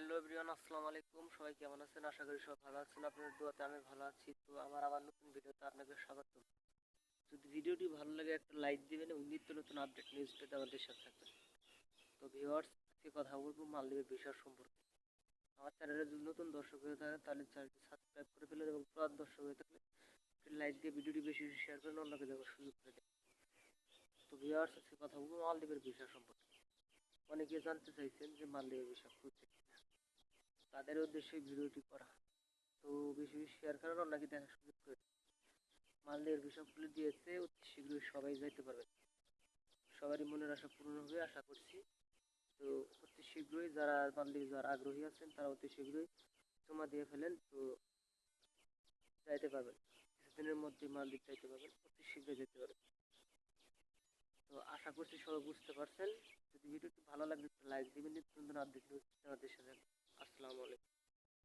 Hello everyone, আসসালামু আলাইকুম। সবাই কেমন আছেন? আশা করি সবাই ভালো আছেন। আপনাদের দোয়াতে আমি ভালো আছি। তো আমার আবার নতুন ভিডিওতে আপনাকে স্বাগত। যদি ভিডিওটি ভালো লাগে, একটা লাইক দিবেন এবং নিত্য নতুন আপডেট নিউজ পেতে আমাদের সাথে থাকবেন। তো ভিউয়ার্স আজকে কথা বলব মালদ্বীপের বিষয় সম্পর্কে। আমার চ্যানেলে যদি নতুন দর্শক হয়ে থাকে তাহলে চ্যানেলটি সাবস্ক্রাইব করে ফেলেন এবং পুরান দর্শক হয়ে থাকলে লাইক দিয়ে ভিডিওটি বেশি বেশি শেয়ার করেন অন্যকে দেখার সুযোগ করে দেন। তো ভিউয়ার্স আজকে কথা বলব মালদ্বীপের বিষয় সম্পর্কে। অনেকে জানতে চাইছেন যে মালদ্বীপের বিষয় খুঁজছে তাদের উদ্দেশ্যে ভিডিওটি করা। তো বেশি বেশি শেয়ার করেন অন্যকে দেখার সুযোগ করে দিন। মালদ্বীপের বিষয়গুলো দিয়েছে শীঘ্রই সবাই যাইতে পারবেন সবারই মনের আশা পূরণ হবে, আশা করছি। তো অতি শীঘ্রই যারা মালদ্বীপ যারা আগ্রহী আছেন, তারা অতি শীঘ্রই জমা দিয়ে ফেলেন, তো যাইতে পারবেন। কিছুদিনের মধ্যে মালদ্বীপ যাইতে পারবেন, অতি শীঘ্রই যেতে পারবেন। তো আশা করছি সবাই বুঝতে পারছেন। যদি ভিডিওটি ভালো লাগে লাইক দিবেন নতুন আপডেট নিউজ আমাদের সাথে আসসালামু আলাইকুম।